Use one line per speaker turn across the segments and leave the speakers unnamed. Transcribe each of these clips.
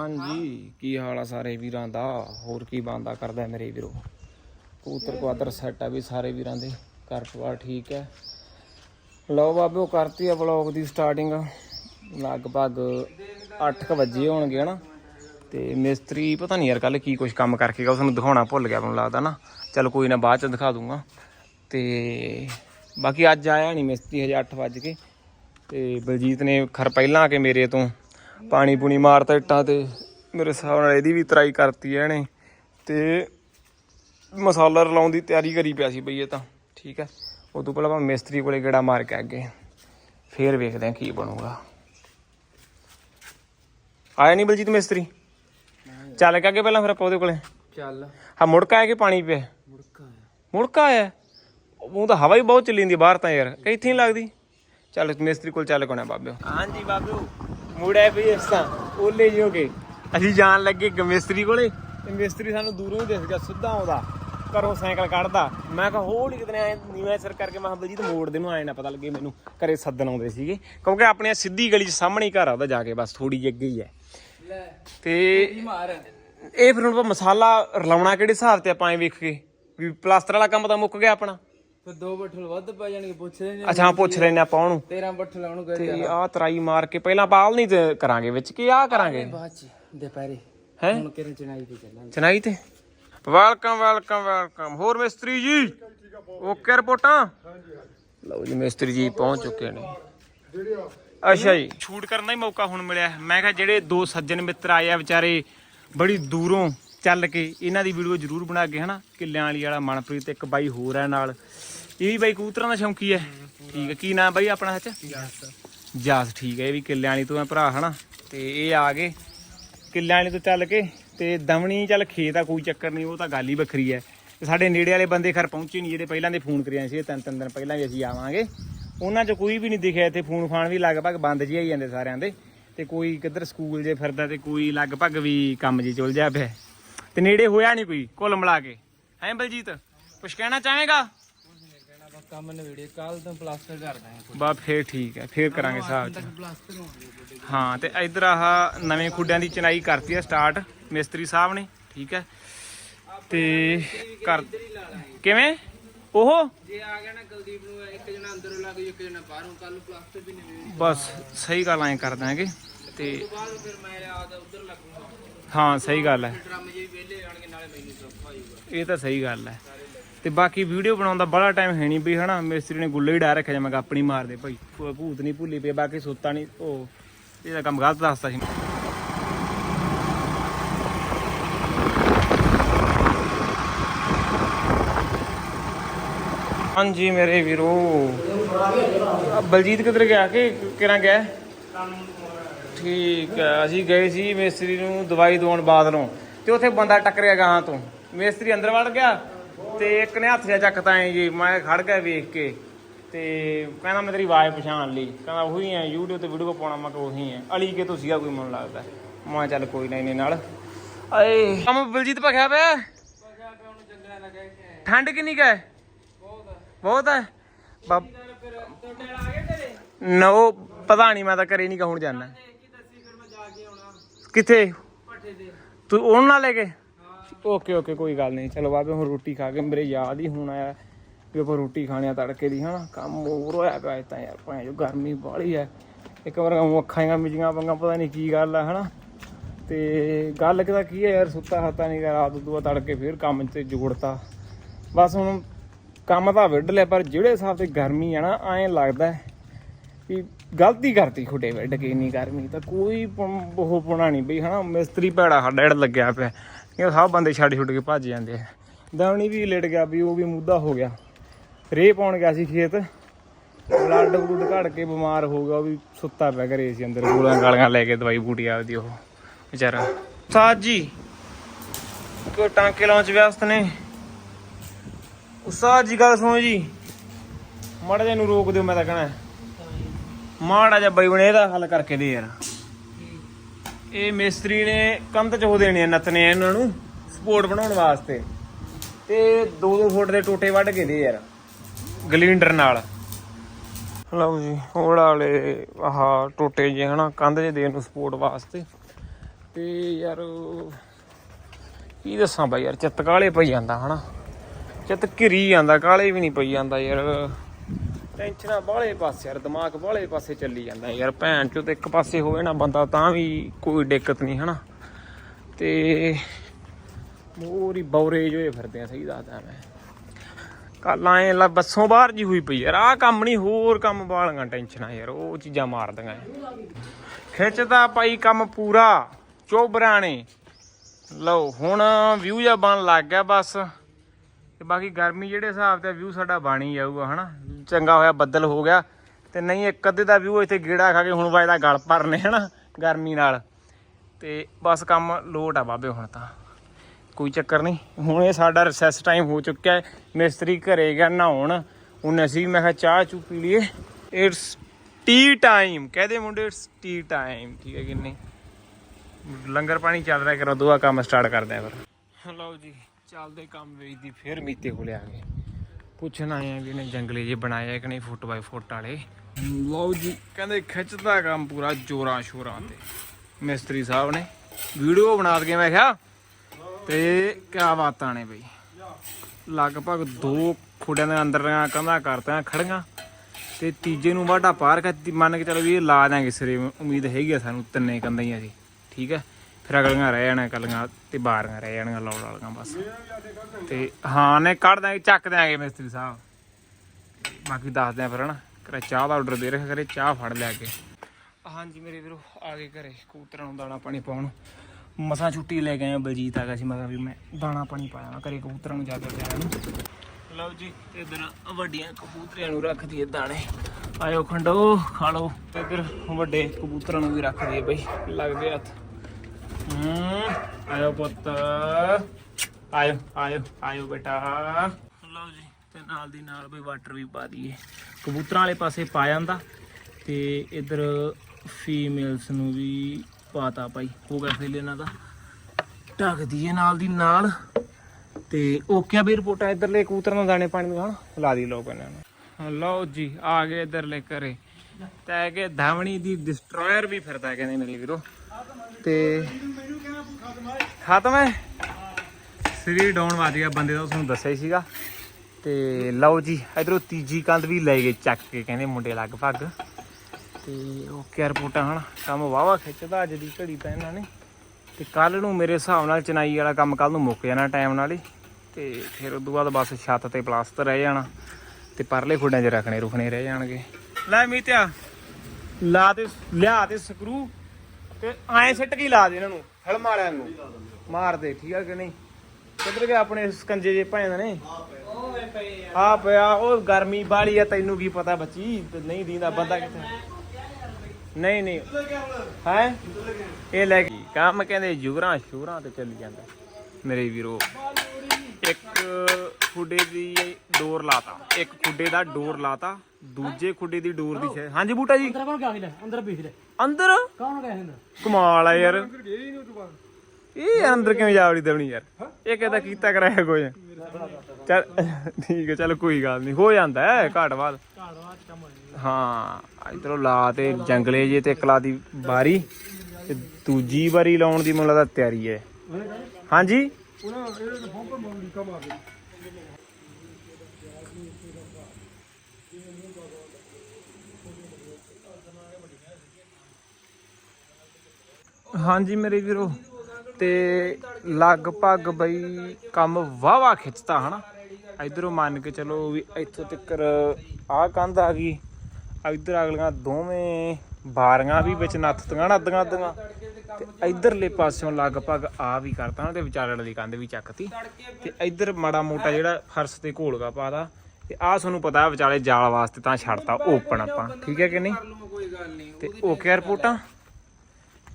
ਹਾਂਜੀ ਕੀ ਹਾਲ ਆ ਸਾਰੇ ਵੀਰਾਂ ਦਾ? ਹੋਰ ਕੀ ਬੰਦਾ ਕਰਦਾ ਮੇਰੇ ਵੀਰੋ? ਕਬੂਤਰ ਕੁਆਦਰ ਸੈੱਟ ਆ ਵੀ ਸਾਰੇ ਵੀਰਾਂ ਦੇ। ਘਰ ਪਰਿਵਾਰ ਠੀਕ ਹੈ। ਲਓ ਬਾਬਿਓ ਕਰਤੀ ਆ ਵਲੌਗ ਦੀ ਸਟਾਰਟਿੰਗ ਲਗਭਗ 8:00 ਵਜੇ ਹੋਣਗੇ, ਹਨਾ? ਤੇ ਮਿਸਤਰੀ ਪਤਾ ਨਹੀਂ ਯਾਰ ਕੱਲ ਕੀ ਕੁਝ ਕੰਮ ਕਰਕੇ ਗਿਆ ਉਸਨੂੰ ਦਿਖਾਉਣਾ ਭੁੱਲ ਗਿਆ, ਮੈਨੂੰ ਲੱਗਦਾ ਨਾ। ਚਲ ਕੋਈ ਨਾ, ਬਾਅਦ ਚ ਦਿਖਾ ਦੂੰਗਾ। ਤੇ ਬਾਕੀ ਅੱਜ ਆਇਆ ਨਹੀਂ ਮਿਸਤਰੀ, ਹਜੇ 8 ਵਜ ਕੇ ਤੇ ਬਲਜੀਤ ਨੇ ਖਰ ਪਹਿਲਾਂ ਆ ਕੇ ਮੇਰੇ ਤੋਂ ਪਾਣੀ ਪੂਣੀ ਮਾਰਤਾ ਇੱਟਾਂ ਤੇ। ਮੇਰੇ ਹਿਸਾਬ ਨਾਲ ਇਹਦੀ ਵੀ ਤਰਾਈ ਕਰਤੀ ਐ ਇਹਨੇ। ਤੇ ਮਸਾਲਾ ਰਲਾਉਣ ਦੀ ਤਿਆਰੀ ਕਰੀ ਪਿਆ ਸੀ ਬਈ ਇਹ ਤਾਂ। ਠੀਕ ਹੈ ਉਦੋਂ ਪਹਿਲਾਂ ਆਪਾਂ ਮਿਸਤਰੀ ਕੋਲੇ ਗੇੜਾ ਮਾਰ ਕੇ ਅੱਗੇ। ਫੇਰ ਵੇਖਦੇ ਹਾਂ ਕੀ ਬਣੂਗਾ। ਆਇਆ ਨਹੀਂ ਬਲਜੀਤ ਮਿਸਤਰੀ? ਚੱਲ ਕੇ ਅੱਗੇ ਪਹਿਲਾਂ ਫਿਰ ਆਪਾਂ ਉਹਦੇ ਕੋਲੇ।
ਚੱਲ।
ਹਾਂ ਮੁੜਕਾ ਆਇਆ ਕਿ ਪਾਣੀ ਪਿਆ?
ਮੁੜਕਾ
ਮੁੜਕਾ ਆਇਆ? ਉਹ ਤਾਂ ਹਵਾ ਹੀ ਬਹੁਤ ਚੱਲੀ ਜਾਂਦੀ ਬਾਹਰ ਤਾਂ ਯਾਰ। ਇੱਥੇ ਨਹੀਂ ਲੱਗਦੀ। ਚੱਲ ਮਿਸਤਰੀ ਕੋਲ ਚੱਲ ਕੋਣਾ ਬਾਬਿਓ ਹਾਂਜੀ ਬਾਬਿਓ ਮੁੜਿਆ ਵੀ ਇਸ ਤਾਂ ਓਲੇ ਜੀ ਹੋ ਕੇ। ਅਸੀਂ ਜਾਣ ਲੱਗੇ ਇੱਕ ਮਿਸਤਰੀ ਕੋਲੇ। ਤੇ ਮਿਸਤਰੀ ਸਾਨੂੰ ਦੂਰੋਂ ਹੀ ਦਿਸ ਗਿਆ ਸਿੱਧਾ ਆਉਂਦਾ ਘਰੋਂ ਸਾਈਕਲ ਕੱਢਦਾ। ਮੈਂ ਕਿਹਾ ਹੌਲੀ ਕਿਤੇ ਐ ਨੀਵੇਂ ਸਿਰ ਕਰਕੇ ਮੈਂ ਕਿਹਾ ਬਲਜੀਤ ਮੋੜ ਦੇ ਨੂੰ ਆਏ ਨਾ ਪਤਾ ਲੱਗੇ ਮੈਨੂੰ ਘਰੇ ਸੱਦਣ ਆਉਂਦੇ ਸੀਗੇ। ਕਿਉਂਕਿ ਆਪਣੇ ਸਿੱਧੀ ਗਲੀ 'ਚ ਸਾਹਮਣੇ ਹੀ ਘਰ ਆ ਉਹਦਾ ਜਾ ਕੇ ਬਸ ਥੋੜੀ ਜਿਹੀ ਅੱਗੇ ਹੀ ਹੈ। ਤੇ ਇਹ ਫਿਰ ਹੁਣ ਆਪਾਂ ਮਸਾਲਾ ਰਲਾਉਣਾ ਕਿਹੜੇ ਹਿਸਾਬ ਤੇ ਆਪਾਂ ਐ ਵੇਖ ਕੇ ਵੀ ਪਲਾਸਟਰ ਵਾਲਾ ਕੰਮ ਤਾਂ ਮੁੱਕ ਗਿਆ ਆਪਣਾ।
ਫਿਰ ਦੋ ਬੱਠਲ ਵੱਧ ਪੈ ਜਾਣਗੇ ਪੁੱਛਦੇ ਨੇ
ਅੱਛਾ ਹਾਂ, ਪੁੱਛ ਲੈਨੇ ਆਪਾਂ ਉਹਨੂੰ।
13 ਬੱਠਲ ਆਉਣ ਗਏ
ਤੇ ਆਹ ਤਰਾਈ ਮਾਰ ਕੇ ਪਹਿਲਾਂ ਪਾਲ ਨਹੀਂ ਤੇ ਕਰਾਂਗੇ ਵਿੱਚ ਕੀ ਆਹ ਕਰਾਂਗੇ?
ਬਾਅਦ ਚ ਦੁਪਹਿਰੇ।
ਹੈ?
ਹੁਣ ਕਿਰਨ ਚਨਾਈ ਤੇ ਚੱਲਾਂਗੇ।
ਚਨਾਈ ਤੇ? Welcome welcome welcome. ਹੋਰ ਮਿਸਤਰੀ ਜੀ? ਓਕੇ ਰਿਪੋਰਟਾਂ? ਲਓ ਜੀ ਮਿਸਤਰੀ ਜੀ ਪਹੁੰਚ ਚੁੱਕੇ ਨੇ। ਅੱਛਾ ਜੀ। ਸ਼ੂਟ ਕਰਨ ਦਾ ਹੀ ਮੌਕਾ ਹੁਣ ਮਿਲਿਆ। ਮੈਂ ਕਿਹਾ ਜਿਹੜੇ ਦੋ ਸੱਜਣ ਮਿੱਤਰ ਆਏ ਆ ਵਿਚਾਰੇ ਬੜੀ ਦੂਰੋਂ ਚੱਲ ਕੇ ਇਹਨਾਂ ਦੀ ਵੀਡੀਓ ਜ਼ਰੂਰ ਬਣਾ ਕੇ ਹਨਾ ਕਿੱਲਿਆਂ ਵਾਲੀ ਵਾਲਾ ਮਨਪ੍ਰੀਤ ਇੱਕ ਬਾਈ ਹੋਰ ਹੈ ਨਾਲ। ਇਹ ਵੀ ਬਾਈ ਕਬੂਤਰਾਂ ਦਾ ਸ਼ੌਂਕੀ ਹੈ ਠੀਕ ਹੈ ਕੀ ਨਾਮ ਬਾਈ ਆਪਣਾ ਸੱਚ? ਜਸ ਠੀਕ ਹੈ ਇਹ ਵੀ ਕਿੱਲਿਆਂ ਵਾਲੀ ਤੋਂ ਹੈ ਭਰਾ ਹਨਾ। ਤੇ ਇਹ ਆ ਗਏ ਕਿੱਲਿਆਂ ਵਾਲੀ ਤੋਂ ਚੱਲ ਕੇ ਤੇ ਦਮਣੀ ਚੱਲ ਖੇਤ ਆ ਕੋਈ ਚੱਕਰ ਨਹੀਂ ਉਹ ਤਾਂ ਗੱਲ ਹੀ ਵੱਖਰੀ ਹੈ ਸਾਡੇ ਨੇੜੇ ਵਾਲੇ ਬੰਦੇ ਖਰ ਪਹੁੰਚੇ ਨਹੀਂ ਜਿਹੜੇ ਪਹਿਲਾਂ ਦੇ ਫੋਨ ਕਰਿਆ ਸੀ ਇਹ ਤਿੰਨ ਤਿੰਨ ਦਿਨ ਪਹਿਲਾਂ ਵੀ ਅਸੀਂ ਆਵਾਂਗੇ। ਉਹਨਾਂ 'ਚ ਕੋਈ ਵੀ ਨਹੀਂ ਦਿਖਿਆ ਇੱਥੇ ਫੋਨ ਫਾਨ ਵੀ ਲਗਭਗ ਬੰਦ ਜਿਹੇ ਆਈ ਜਾਂਦੇ ਸਾਰਿਆਂ ਦੇ। ਤੇ ਕੋਈ ਕਿੱਧਰ ਸਕੂਲ ਜੇ ਫਿਰਦਾ ਤੇ ਕੋਈ ਲਗਭਗ ਵੀ ਕੰਮ ਜੀ ਚੁੱਲ ਜਾ ਪਿਆ। ਤੇ ਨੇੜੇ ਹੋਇਆ ਨਹੀਂ ਕੋਈ ਕੁੱਲ ਮਿਲਾ ਕੇ। ਹੈਂ ਬਲਜੀਤ? ਕੁਝ ਕਹਿਣਾ ਚਾਹੇਗਾ?
ਕੰਮ ਨੇ ਕੱਲ ਤੋਂ ਪਲਾਸਟਰ ਕਰਦਾ ਹੈ
ਬਾ ਫੇਰ ਠੀਕ ਹੈ, ਫੇਰ ਕਰਾਂਗੇ ਹਿਸਾਬ ਹਾਂ, ਤੇ ਇਧਰ ਆਹ ਨਵੇਂ ਖੁੱਡਿਆਂ ਦੀ ਚਨਾਈ ਕਰਤੀ ਹੈ ਸਟਾਰਟ ਮਿਸਤਰੀ ਸਾਹਿਬ ਨੇ, ਠੀਕ ਹੈ। ਤੇ ਕਰ ਕਿਵੇਂ? ਉਹ
ਜੇ ਆ ਗਿਆ ਨਾ ਕੁਲਦੀਪ ਨੂੰ ਇੱਕ ਜਣਾ ਅੰਦਰੋਂ ਲੱਗ ਜੂ ਇੱਕ ਜਣਾ ਬਾਹਰੋਂ ਕੱਲ ਪਲਾਸਟਰ ਵੀ ਨਹੀਂ
ਬਸ ਸਹੀ ਗੱਲ ਐਂ ਕਰ ਦਾਂਗੇ। ਤੇ
ਬਾਅਦ ਫਿਰ ਮੈਂ ਆਦਾ ਉਧਰ ਲੱਗੂਗਾ
ਹਾਂ ਸਹੀ ਗੱਲ ਹੈ।
ਡਰਮ ਜੇ ਵਿਹਲੇ ਆਣਗੇ ਨਾਲੇ ਮੈਨੂੰ ਸੁੱਖ ਆਜੂਗਾ
ਇਹ ਤਾਂ ਸਹੀ ਗੱਲ ਹੈ। ਤੇ ਬਾਕੀ ਵੀਡੀਓ ਬਣਾਉਣ ਦਾ ਬੜਾ ਟਾਈਮ ਹੈ ਨਹੀਂ ਬਈ ਹਨਾ? ਮਿਸਤਰੀ ਨੇ ਗੁੱਲੇ ਹੀ ਡਾ ਰੱਖਿਆ ਜਿਵੇਂ ਕਿ ਆਪਣੀ ਮਾਰਦੇ ਭਾਈ। ਭੂ- ਭੂਤ ਨਹੀਂ ਭੁੱਲੀ ਪਈ ਬਾਕੀ ਸੁੱਤਾ ਨਹੀਂ ਉਹ ਇਹਦਾ ਕੰਮ ਗਲਤ ਦੱਸਦਾ ਸੀ। ਹਾਂਜੀ ਮੇਰੇ ਵੀਰੋ। ਬਲਜੀਤ ਕਿੱਧਰ ਗਿਆ ਕਿ ਕਿਹਨਾਂ ਗਿਆ? ਠੀਕ ਹੈ, ਅਸੀਂ ਗਏ ਸੀ ਮਿਸਤਰੀ ਨੂੰ ਦਵਾਈ ਦਵਾਉਣ ਬਾਦਲੋਂ ਤੇ ਉੱਥੇ ਬੰਦਾ ਟੱਕਰਿਆ ਗਾਹਾਂ ਤੋਂ। ਮਿਸਤਰੀ ਅੰਦਰ ਵੜ ਗਿਆ ਤੇ ਇੱਕ ਨੇ ਹੱਥ ਜਿਹਾ ਚੱਕਤਾ ਐ ਜੀ, ਮੈਂ ਖੜ ਗਿਆ ਵੇਖ ਕੇ। ਤੇ ਕਹਿੰਦਾ ਮੈਂ ਤੇਰੀ ਆਵਾਜ਼ ਪਛਾਣ ਲਈ। ਕਹਿੰਦਾ ਉਹੀ ਹੈ YouTube ਤੇ ਵੀਡੀਓ ਪਾਉਣਾ, ਮੈਂ ਕਿਹਾ ਉਹੀ ਹੈ ਅਲੀ ਕੇ ਤੁਸੀਂ ਆ ਕੋਈ ਮੈਨੂੰ ਲੱਗਦਾ। ਮੈਂ ਕਿਹਾ ਚੱਲ ਕੋਈ ਨਾ ਇਹਨੇ ਨਾਲ। ਏ ਕੰਮ ਬਲਜੀਤ ਭਖਿਆ ਪਿਆ? ਠੰਡ ਕਿੰਨੀ ਕੁ ਹੈ? ਬਹੁਤ ਹੈ। ਬਾਬ ਨੋ, ਪਤਾ ਨਹੀਂ, ਮੈਂ ਤਾਂ ਘਰੇ ਨਹੀਂ ਕਹੂੰ ਜਾਣਾ। ਕਿੱਥੇ? ਤੂੰ। ਉਹਨਾਂ ਨਾਲ ਲੈ ਕੇ? ਓਕੇ ਓਕੇ ਕੋਈ ਗੱਲ ਨਹੀਂ। ਚਲੋ ਬਾਬੇ ਹੁਣ ਰੋਟੀ ਖਾ ਕੇ ਮੇਰੇ ਯਾਦ ਹੀ ਹੁਣ ਆਇਆ ਵੀ ਆਪਾਂ ਰੋਟੀ ਖਾਣੀ ਆ ਤੜਕੇ ਦੀ ਹਨਾ? ਕੰਮ ਹੋਰ ਹੋਇਆ ਪਿਆ ਇਹ ਤਾਂ ਯਾਰ ਭਾਂ ਜੋ ਗਰਮੀ ਬਾਹਲੀ ਹੈ। ਇੱਕ ਵਾਰ ਊਂ ਅੱਖਾਂ ਮਿਜੀਆਂ ਪੰਗਾ ਪਤਾ ਨਹੀਂ ਕੀ ਗੱਲ ਆ ਹਨਾ? ਤੇ ਗੱਲ ਕਿਦਾ ਕੀ ਹੈ ਯਾਰ ਸੁੱਤਾ ਹੱਤਾ ਨਹੀਂ ਗਾ ਰਾਤ ਦੂਆ ਤੜਕੇ ਫੇਰ ਕੰਮ ਤੇ ਜੋੜਤਾ। ਬਸ ਹੁਣ ਕੰਮ ਤਾਂ ਵਿੱਢ ਲਿਆ ਪਰ ਜਿਹੜੇ ਹਿਸਾਬ ਤੇ ਗਰਮੀ ਆ ਨਾ ਐਂ ਲੱਗਦਾ ਵੀ ਗਲਤੀ ਕਰਤੀ ਖੁੱਡੇ ਵੱਢ ਕੇ ਨਹੀਂ ਕਰਮੀ ਤਾਂ ਕੋਈ ਪੁਣ- ਉਹ ਪੁਣਾ ਨਹੀਂ ਬਈ, ਹਨਾ, ਮਿਸਤਰੀ ਭੈੜਾ ਸਾਡਾ ਜਿਹੜਾ ਲੱਗਿਆ ਪਿਆ। ਇਹ ਸਭ ਬੰਦੇ ਛੱਡ ਛੁੱਟ ਕੇ ਭੱਜ ਜਾਂਦੇ ਆ। ਦਾਵਣੀ ਵੀ ਲੇਟ ਗਿਆ ਵੀ, ਉਹ ਵੀ ਮੁੱਦਾ ਹੋ ਗਿਆ। ਰੇਹ ਪਾਉਣ ਗਿਆ ਸੀ ਖੇਤ। ਬਲੱਡ ਬਲੂਡ ਘੜ ਕੇ ਬਿਮਾਰ ਹੋ ਗਿਆ, ਉਹ ਵੀ ਸੁੱਤਾ ਪਿਆ ਘਰੇ ਸੀ ਅੰਦਰ। ਗੋਲਾਂ ਗਾਲੀਆਂ ਲੈ ਕੇ ਦਵਾਈ ਬੂਟੀ ਆਪਦੀ ਉਹ, ਵਿਚਾਰਾ। ਸਾਜ ਜੀ ਕੋ ਟਾਂਕੇ ਲਾਉਣ ਚ ਵਿਅਸਤ ਨੇ। ਉਸਤਾਦ ਜੀ, ਗੱਲ ਸੁਣੋ ਜੀ। ਮਾੜਾ ਜਿਹਾ ਨੂੰ ਰੋਕ ਦਿਓ, ਮੈਂ ਤਾਂ ਕਹਣਾ। ਮਾੜਾ ਜਿਹਾ ਬਾਈ ਬਣੇ ਇਹਦਾ ਹੱਲ ਕਰਕੇ ਦੇ ਯਾਰ। ਇਹ ਮਿਸਤਰੀ ਨੇ ਕੰਧ ਚ ਉਹ ਦੇਣੇ ਆ ਨੱਤਨੇ ਆ ਇਹਨਾਂ ਨੂੰ ਸਪੋਰਟ ਬਣਾਉਣ ਵਾਸਤੇ। ਤੇ 2-2 ਫੁੱਟ ਦੇ ਟੋਟੇ ਵੱਢ ਕੇ ਦੇ ਯਾਰ ਗਲਿੰਡਰ ਨਾਲ। ਲਓ ਜੀ ਹੋੜ ਵਾਲੇ ਆਹ ਟੋਟੇ ਜੇ ਹਨਾ ਕੰਧ ਜੇ ਦੇਣ ਨੂੰ ਸਪੋਰਟ ਵਾਸਤੇ। ਤੇ ਯਾਰ ਕੀ ਦੱਸਾਂ ਬਾਈ ਯਾਰ ਚਿੱਤ ਕਾਲੇ ਪਈ ਜਾਂਦਾ ਹਨਾ। ਚਿੱਤ ਘਿਰੀ ਜਾਂਦਾ ਕਾਲੇ ਵੀ ਨਹੀਂ ਪਈ ਜਾਂਦਾ ਯਾਰ। ਟੈਨਸ਼ਨਾਂ ਬਾਹਲੇ ਪਾਸੇ, ਯਾਰ ਦਿਮਾਗ ਬਾਹਲੇ ਪਾਸੇ ਚੱਲੀ ਜਾਂਦਾ ਯਾਰ ਭੈਣ ਚੋਂ ਤੇ ਇੱਕ ਪਾਸੇ ਹੋਵੇ ਨਾ ਬੰਦਾ, ਤਾਂ ਵੀ ਕੋਈ ਦਿੱਕਤ ਨਹੀਂ, ਹਨਾ? ਤੇ ਮੋਰੀ ਬੌਰੇ ਹੋਏ ਫਿਰਦੇ ਆ, ਸਹੀ ਦੱਸਦਾ ਮੈਂ। ਕੱਲ ਆਏ ਲਾ ਬੱਸੋਂ ਬਾਹਰ ਜੀ ਹੋਈ ਪਈ ਯਾਰ, ਆਹ ਕੰਮ ਨਹੀਂ, ਹੋਰ ਕੰਮ ਵਾਲੀਆਂ ਟੈਨਸ਼ਨਾਂ ਯਾਰ, ਉਹ ਚੀਜ਼ਾਂ ਮਾਰਦੀਆਂ ਐ। ਖਿੱਚਦਾ ਪਾਈ ਕੰਮ ਪੂਰਾ ਚੋਬਰਾਂ ਨੇ ਲਓ, ਹੁਣ ਵਿਊ ਜਾਂ ਬਣ ਲੱਗ ਗਿਆ ਬਸ। ਤੇ ਬਾਕੀ ਗਰਮੀ ਜਿਹੜੇ ਹਿਸਾਬ ਤੇ ਵਿਊ ਸਾਡਾ ਬਾਣੀ ਹੀ ਜਾਊਗਾ, ਹਨਾ? ਚੰਗਾ ਹੋਇਆ, ਬੱਦਲ ਹੋ ਗਿਆ। ਤੇ ਨਹੀਂ, ਇੱਕ ਅੱਧੇ ਦਾ ਵਿਊ ਇੱਥੇ ਗੇੜਾ ਖਾ ਕੇ ਹੁਣ ਵਾਜਦਾ ਗਲ ਭਰਨੇ, ਹਨਾ, ਗਰਮੀ ਨਾਲ। ਤੇ ਬਸ ਕੰਮ ਲੋਟ ਆ ਬਾਬੇ, ਹੁਣ ਤਾਂ। ਕੋਈ ਚੱਕਰ ਨਹੀਂ। ਹੁਣ ਇਹ ਸਾਡਾ ਰਿਸੈਸ ਟਾਈਮ ਹੋ ਚੁੱਕਿਆ ਹੈ। ਮਿਸਤਰੀ ਘਰੇ ਗਿਆ ਨਹਾਉਣ। ਹੁਣ ਅਸੀਂ ਮੈਂ ਕਿਹਾ ਚਾਹ ਚੂ ਪੀ ਲਈਏ। ਇਟਸ ਟੀ ਟਾਈਮ ਕਹਦੇ ਮੁੰਡੇ ਇਟਸ ਟੀ ਟਾਈਮ ਠੀਕ ਹੈ ਕਿੰਨੇ ਲੰਗਰ ਪਾਣੀ ਚੱਲ ਰਿਹਾ ਕਰੋ ਦੁਆ ਕੰਮ ਸਟਾਰਟ ਕਰਦੇ ਆ ਫਿਰ। ਲਓ ਜੀ। ਚੱਲਦੇ ਕੰਮ ਵੇਚਦੀ, ਫਿਰ ਮੀਤੇ ਕੋਲੇ ਆ ਗਏ। ਪੁੱਛਣ ਆਏ ਆ ਵੀ ਇਹਨੇ ਜੰਗਲੇ ਜੇ ਬਣਾਇਆ ਕਿ ਨਹੀਂ, ਫੁੱਟ ਬਾਈ ਫੁੱਟ ਵਾਲੇ। ਲਓ ਜੀ, ਕਹਿੰਦੇ ਖਿੱਚਦਾ ਕੰਮ ਪੂਰਾ ਜੋਰਾਂ ਸ਼ੋਰਾਂ ਤੇ। ਮਿਸਤਰੀ ਸਾਹਿਬ ਨੇ ਵੀਡੀਓ ਬਣਾ ਕੇ ਮੈਂ ਕਿਹਾ, ਤੇ ਕਿਆ ਬਾਤਾਂ ਨੇ ਬਈ। ਲਗਭਗ ਦੋ ਖੁੱਡਿਆਂ ਦੇ ਅੰਦਰ ਦੀਆਂ ਕੰਧਾਂ ਕਰਤੀਆਂ ਖੜੀਆਂ ਤੇ ਤੀਜੇ ਨੂੰ ਵਾਢਾ ਪਾਰ ਕਰ ਮੰਨ ਕੇ ਚਲੋ ਵੀ ਇਹ ਲਾ ਦਾਂਗੇ ਸਿਰੇ, ਉਮੀਦ ਹੈਗੀ ਆ ਸਾਨੂੰ ਤਿੰਨੇ ਕੰਧਾਂ ਹੀ ਅਸੀਂ ਠੀਕ ਹੈ? ਫਿਰ ਅਗਲੀਆਂ ਰਹਿ ਜਾਣਾ ਕਲੀਆਂ ਤੇ ਬਾਰੀਆਂ ਰਹਿ ਜਾਣਗੀਆਂ ਲਾਉਣ ਵਾਲੀਆਂ ਬਸ। ਤੇ ਹਾਂ ਨੇ ਕੱਢ ਦਾਂਗੇ ਚੱਕ ਦਾਂਗੇ ਮਿਸਤਰੀ ਸਾਹਿਬ। ਬਾਕੀ ਦੱਸਦੇ ਆ ਫਿਰ ਹਨਾ ਕਰੇ ਚਾਹ ਦਾ ਆਰਡਰ ਦੇ ਰੱਖਿਆ ਕਰੇ ਚਾਹ ਫੜ ਲਿਆ ਕੇ। ਹਾਂਜੀ ਮੇਰੇ ਵੀਰੋ, ਆ ਗਏ ਘਰੇ, ਕਬੂਤਰਾਂ ਨੂੰ ਦਾਣਾ ਪਾਣੀ ਪਾਉਣ। ਮਸਾਂ ਛੁੱਟੀ ਲੈ ਗਏ ਆ ਬਲਜੀਤ ਆ ਗਿਆ ਸੀ, ਮੈਂ ਕਿਹਾ ਵੀ ਮੈਂ ਦਾਣਾ ਪਾਣੀ ਪਾਇਆ ਘਰੇ ਕਬੂਤਰਾਂ ਨੂੰ ਜਾ ਕੇ ਪਿਆ ਨੂੰ। ਲਓ ਜੀ ਇਧਰ ਵੱਡੀਆਂ ਕਬੂਤਰਿਆਂ ਨੂੰ ਰੱਖ ਦਈਏ ਦਾਣੇ। ਆਇਓ ਖੰਡੋ, ਖਾ ਲਓ। ਇਧਰ ਵੱਡੇ ਕਬੂਤਰਾਂ ਨੂੰ ਵੀ ਰੱਖ ਦਈਏ ਬਈ ਲੱਗਦੇ ਹੱਥ। ਹੂੰ। ਆਇਓ ਪੁੱਤ। ਆਇਓ ਆਇਓ ਆਇਓ ਬੇਟਾ। ਲਓ ਜੀ, ਤੇ ਨਾਲ ਦੀ ਨਾਲ ਵੀ ਵਾਟਰ ਵੀ ਪਾ ਦਈਏ। ਕਬੂਤਰਾਂ ਵਾਲੇ ਪਾਸੇ ਪਾ ਜਾਂਦਾ। ਤੇ ਇਧਰ ਫੀਮੇਲਸ ਨੂੰ ਵੀ ਪਾਤਾ ਭਾਈ। ਹੋ ਗਿਆ ਫਿਲ ਇਹਨਾਂ ਦਾ। ਢੱਕ ਦਈਏ ਨਾਲ ਦੀ ਨਾਲ। ਤੇ ਓਕੇ ਵੀ ਰਿਪੋਰਟਾਂ ਇਧਰਲੇ ਕਬੂਤਰਾਂ ਨੂੰ ਦਾਣੇ ਪਾਣੀ ਦਾ ਲਾ ਦੀ ਲੋਕ ਇਹਨਾਂ ਨੂੰ। ਲਓ ਜੀ, ਆ ਗਏ ਇਧਰਲੇ ਘਰੇ। ਤੇ ਕਿ ਧਾਵਣੀ ਦੀ ਡਿਸਟਰੋਇਰ ਵੀ ਫਿਰਦਾ ਕਹਿੰਦੇ ਮੇਰੇ ਵੀਰੋ। ਤੇ ਖਤਮ ਹੈ? ਸਰੀਰ ਡਾਊਨ ਵੱਜ ਗਿਆ, ਬੰਦੇ ਦਾ ਤੁਹਾਨੂੰ ਦੱਸਿਆ ਹੀ ਸੀਗਾ। ਤੇ ਲਓ ਜੀ, ਇਧਰੋਂ ਤੀਜੀ ਕੰਧ ਵੀ ਲੈ ਗਏ ਚੱਕ ਕੇ, ਕਹਿੰਦੇ ਮੁੰਡੇ ਲਗਭਗ ਤੇ ਉਹ ਓਕੇ ਰਿਪੋਰਟਾਂ ਹਣ ਕੰਮ ਵਾਵਾ ਖਿੱਚਦਾ ਅੱਜ ਦੀ ਘੜੀ ਤਾਂ ਇਹਨਾਂ ਨੇ। ਤੇ ਕੱਲ ਨੂੰ ਮੇਰੇ ਹਿਸਾਬ ਨਾਲ ਚਨਾਈ ਵਾਲਾ ਕੰਮ ਕੱਲ ਨੂੰ ਮੁੱਕ ਜਾਣਾ ਟਾਈਮ ਨਾਲ ਹੀ। ਤੇ ਫਿਰ ਉਦੋਂ ਬਾਅਦ ਬਸ ਛੱਤ ਤੇ ਪਲਾਸਟਰ ਰਹਿ ਜਾਣਾ। ਤੇ ਪਰਲੇ ਖੁੱਡਾਂ 'ਚ ਰੱਖਣੇ ਰੁਖਣੇ ਰਹਿ ਜਾਣਗੇ। ਲੈ ਮੀਤਿਆ, ਲਾ ਤੇ, ਲਿਆ ਤੇ ਸਕਰੂ ਤੇ ਐਂ ਸਿੱਟ ਕੇ ਲਾ ਦੇ ਇਹਨਾਂ ਨੂੰ। ਹਲਮ ਵਾਲਿਆਂ ਨੂੰ। ਮਾਰ ਠੀਕ ਆ ਕਿ ਨਹੀਂ? ਕਿੱਧਰ ਗਏ ਆਪਣੇ ਸਕੰਜੇ ਜੇ ਭੈਣ ਨੇ? ਆ ਪਿਆ ਉਹ ਗਰਮੀ ਬਾਲੀ ਆ, ਤੈਨੂੰ ਕੀ ਪਤਾ ਬੱਚੀ? ਨਹੀਂ ਦੀਂਦਾ ਬੰਦਾ ਕਿੱਥੇ? ਨਹੀਂ ਨਹੀਂ। ਹੈ? ਇਹ ਲੈ ਗਈ। ਕੰਮ ਕਹਿੰਦੇ ਜੁਗਰਾਂ, ਸ਼ੂਰਾਂ ਤੇ ਚੱਲੀ ਜਾਂਦਾ। ਮੇਰੇ ਵੀਰੋ, ਇੱਕ ਖੁੱਡੇ ਦੀ ਡੋਰ ਲਾਤਾ। ਇੱਕ ਖੁੱਡੇ ਦਾ ਡੋਰ ਲਾਤਾ। ਦੂਜੇ ਖੁੱਡੇ ਦੀ ਡੋਰ ਦੀ ਸ਼ਾਇਦ ਹਾਂਜੀ ਬੂਟਾ ਜੀ।
ਅੰਦਰ ਕੌਣ ਗਿਆ ਸੀ ਲੈ? ਅੰਦਰ ਬੀਖ ਲੈ।
ਅੰਦਰ?
ਕੌਣ ਗਿਆ ਸੀ ਅੰਦਰ?
ਕਮਾਲ ਆ ਯਾਰ। ਇਹ ਅੰਦਰ ਕਿਵੇਂ ਜਾਵੜੀ ਦੇਵਣੀ ਯਾਰ? ਇਹ ਕਿਹਦਾ ਕੀਤਾ ਕਰਾਇਆ ਕੋਈ ਚੱਲ ਠੀਕ ਹੈ ਚੱਲ ਕੋਈ ਗੱਲ ਨਹੀਂ। ਹੋ ਜਾਂਦਾ ਹੈ ਘਾਟ ਬਾਅਦ
ਘਾੜਵਾ ਚ ਕੰਮ ਹੋਣੀ
ਹਾਂ ਇਧਰੋਂ ਲਾ ਤੇ ਜੰਗਲੇ ਜੇ ਤੇ ਕਲਾ ਦੀ ਬਾਰੀ ਤੇ ਦੂਜੀ ਵਾਰੀ ਲਾਉਣ ਦੀ ਮੈਨੂੰ ਲੱਗਦਾ ਤਿਆਰੀ ਹੈ। ਹਾਂਜੀ? ਹਾਂਜੀ ਮੇਰੇ ਵੀਰੋ, ਤੇ ਲਗਭਗ ਬਈ ਕੰਮ ਵਾਵਾ ਖਿੱਚਤਾ ਹਨਾ। ਇਧਰੋਂ ਮੰਨ ਕੇ ਚਲੋ ਵੀ ਇੱਥੋਂ ਤੱਕਰ ਆਹ ਕੰਧ ਆ ਗਈ। ਇਧਰ ਅਗਲੀਆਂ ਦੋਵੇਂ ਬਾਰੀਆਂ ਵੀ ਵਿੱਚ ਨੱਥਤੀਆਂ ਨਾ ਅੱਧੀਆਂ। ਅੱਧੀਆਂ ਤੇ ਇਧਰਲੇ ਪਾਸਿਓਂ ਲਗਭਗ ਆ ਵੀ ਕਰਤਾ ਨਾ ਤੇ ਵਿਚਾਲੇ ਵਾਲੀ ਕੰਧ ਵੀ ਚੱਕਤੀ। ਤੇ ਇਧਰ ਮਾੜਾ ਮੋਟਾ ਜਿਹੜਾ ਫਰਸ਼ ਤੇ ਘੋਲਗਾ ਪਾਦਾ ਤੇ। ਆ ਤੁਹਾਨੂੰ ਪਤਾ ਵਿਚਾਲੇ ਜਾਲ ਵਾਸਤੇ ਤਾਂ ਛੱਡਤਾ ਓਪਨ ਆਪਾਂ। ਠੀਕ ਹੈ ਕਿ ਨਹੀਂ?
ਲੂੰ ਨਹੀਂ
ਤੇ ਓਕੇ ਰਿਪੋਰਟਾਂ?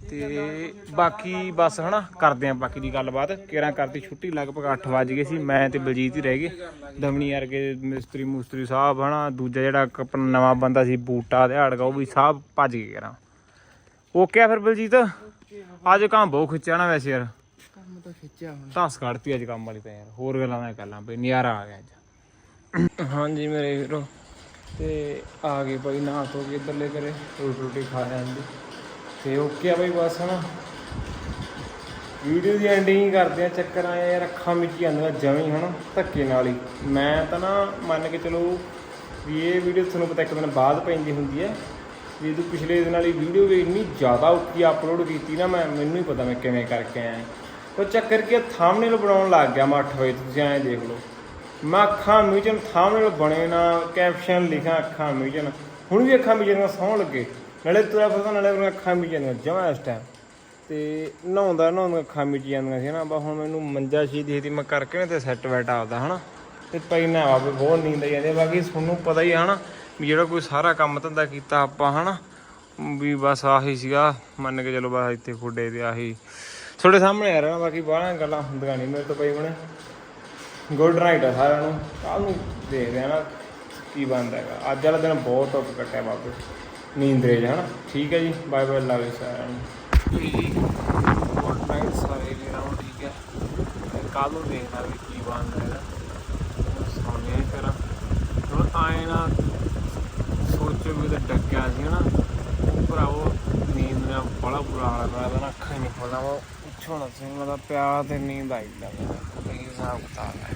ਤੇ ਬਾਕੀ ਬਸ ਹਨਾ ਕਰਦੇ ਆਂ ਬਾਕੀ ਦੀ ਗੱਲਬਾਤ। ਕੇਰਾਂ ਕਰਤੀ ਛੁੱਟੀ ਲਗਭਗ 8 ਵਜ ਗਏ ਸੀ ਮੈਂ ਤੇ ਬਲਜੀਤ ਹੀ ਰਹਿ ਗਏ। ਦਮਣੀ ਵਰਗੇ ਮਿਸਤਰੀ ਮੁਸਤਰੀ ਸਾਹਿਬ ਹਨਾ ਦੂਜਾ ਜਿਹੜਾ ਆਪਣਾ ਨਵਾਂ ਬੰਦਾ ਸੀ ਬੂਟਾ ਦਿਹਾੜਗਾ ਉਹ ਵੀ ਸਾਹਿਬ ਭੱਜ ਗਏ ਕੇਰਾਂ। ਓਕੇ ਆ ਫਿਰ ਬਲਜੀਤ? ਅੱਜ ਕੰਮ ਬਹੁਤ ਖਿੱਚਿਆ ਨਾ ਵੈਸੇ ਯਾਰ।
ਕੰਮ ਤਾਂ ਖਿੱਚਿਆ ਹੁਣ।
ਕੱਢਤੀ ਅੱਜ ਕੰਮ ਵਾਲੀ ਤਾਂ ਯਾਰ। ਹੋਰ ਗੱਲਾਂ ਮੈਂ ਕਰ ਲਾਂ ਬਈ ਨਜ਼ਾਰਾ ਆ ਗਿਆ ਅੱਜ। ਹਾਂਜੀ ਮੇਰੇ ਵੀਰੋ ਤੇ ਆ ਗਏ ਭਾਈ ਨਾ ਧੋ ਕੇ ਇੱਧਰਲੇ ਕਰੇ ਰੋਟੀ ਰੋਟੀ ਖਾ ਜਾਂਦੀ ਤੇ ਓਕੇ ਆ ਬਈ ਬਸ ਹਨਾ। ਵੀਡੀਓ ਦੀ ਐਂਡਿੰਗ ਕਰਦੇ ਆ, ਚੱਕਰ ਆਇਆ ਯਾਰ, ਅੱਖਾਂ ਵਿੱਚ ਹੀ ਆਉਂਦਾ ਜਮੀ ਹਨਾ, ਧੱਕੇ ਨਾਲ ਹੀ। ਮੈਂ ਤਾਂ ਨਾ ਮੰਨ ਕੇ ਚਲੋ ਵੀ ਇਹ ਵੀਡੀਓ ਤੁਹਾਨੂੰ ਪਤਾ ਇੱਕ ਦਿਨ ਬਾਅਦ ਪੈਂਦੀ ਹੁੰਦੀ ਹੈ ਵੀ ਤੂੰ ਪਿਛਲੇ ਦਿਨ ਵਾਲੀ ਵੀਡੀਓ ਵੀ ਇੰਨੀ ਜ਼ਿਆਦਾ ਔਖੀ ਅਪਲੋਡ ਕੀਤੀ ਨਾ ਮੈਂ, ਮੈਨੂੰ ਹੀ ਪਤਾ ਮੈਂ ਕਿਵੇਂ ਕਰਕੇ ਆਇਆ। ਉਹ ਚੱਕਰ ਕੀ ਥੰਬਨੇਲ ਬਣਾਉਣ ਲੱਗ ਗਿਆ ਮੈਂ 8 ਵਜੇ ਤੁਸੀਂ ਐਂ ਦੇਖ ਲਓ। ਮੈਂ ਅੱਖਾਂ ਮੀਚਨ ਥੰਬਨੇਲ ਬਣੇ ਨਾ ਕੈਪਸ਼ਨ ਲਿਖਾਂ, ਅੱਖਾਂ ਮਿਊਜ਼ਨ ਹੁਣ ਵੀ ਅੱਖਾਂ ਮੀਚਨ ਦਾ ਸੌਣ ਲੱਗੇ। ਨਾਲੇ ਤੁਰਿਆ ਪਤਾ ਨਾਲੇ ਮੇਰੀਆਂ ਅੱਖਾਂ ਮੀਚਨ ਜਮਾ ਇਸ ਟਾਈਮ ਤੇ ਨਹਾਉਂਦਾ ਨਹਾਉਂਦਾ ਅੱਖਾਂ ਮੀਚ ਜਾਂਦੀਆਂ ਸੀ ਨਾ ਬਾ ਹੁਣ ਮੈਨੂੰ ਮੰਜਾ ਛੀ ਦੀ ਮੈਂ ਕਰਕੇ ਨਾ ਤੇ ਸੈੱਟ ਬੈਠ ਆਪਦਾ, ਹਨਾ? ਤੇ ਪਈ ਨਾ ਆਵੇ ਬਹੁਤ ਨੀਂਦ ਆਈ ਜਾਂਦੀ ਬਾਕੀ ਤੁਹਾਨੂੰ ਪਤਾ ਹੀ ਆ, ਹਨਾ, ਵੀ ਜਿਹੜਾ ਕੋਈ ਸਾਰਾ ਕੰਮ ਧੰਦਾ ਕੀਤਾ ਆਪਾਂ, ਹਨਾ, ਵੀ ਬਸ ਆਹੀ ਸੀਗਾ, ਮੰਨ ਕੇ ਚਲੋ ਬਸ ਇੱਥੇ ਖੁੱਡੇ ਤੇ ਆਹੀ। ਤੁਹਾਡੇ ਸਾਹਮਣੇ ਆ ਰਿਹਾ, ਬਾਕੀ ਬਾਹਲਾਂ ਗੱਲਾਂ ਹੁੰਦੀਆਂ ਨਹੀਂ ਮੇਰੇ ਤੋਂ ਪਈ ਬਣੇ ਗੁੱਡ ਨਾਈਟ ਆ ਸਾਰਿਆਂ ਨੂੰ ਕੱਲ ਨੂੰ ਦੇਖਦੇ ਆ ਨਾ ਕੀ ਬਣਦਾ ਹੈਗਾ। ਅੱਜ ਵਾਲਾ ਦਿਨ ਬਹੁਤ ਟੌਪ ਕੱਟਿਆ ਬਾਬੇ ਨੀਂਦਰੇ ਚ ਠੀਕ ਹੈ ਜੀ, ਬਾਏ ਬਾਏ ਲਵ ਯੂ ਸਾਰਿਆਂ ਨੂੰ। ਜੀ ਗੁੱਡ ਨਾਈਟ ਸਾਰੇ ਵੀਰਾਂ ਨੂੰ ਠੀਕ ਹੈ ਕੱਲ ਨੂੰ ਦੇਖਦਾ ਵੀ ਕੀ ਬਣਦਾ ਹੈਗਾ ਸੌਣੇ ਫਿਰ ਹੁਣ ਆਏ ਨਾ ਸੋਚੋ ਵੀ ਤੇ ਡੱਕਿਆ ਸੀ ਹਨਾ। ਉਹ ਭਰਾਵੋ ਨੀਂਦ ਨਾਲ ਬੜਾ ਬੁਰਾ ਹਾਲ ਹੋਇਆ ਤਾਂ ਅੱਖਾਂ ਹੀ ਨਹੀਂ ਖੋਲਦਾ ਉਹ ਉੱਛੋਂ ਨਾ ਸੀ ਪਿਆ ਤੇ ਨੀਂਦ ਆਈ ਜਾਂਦਾ। ਇਹ ਹਿਸਾਬ ਕਿਤਾਬ ਹੈ।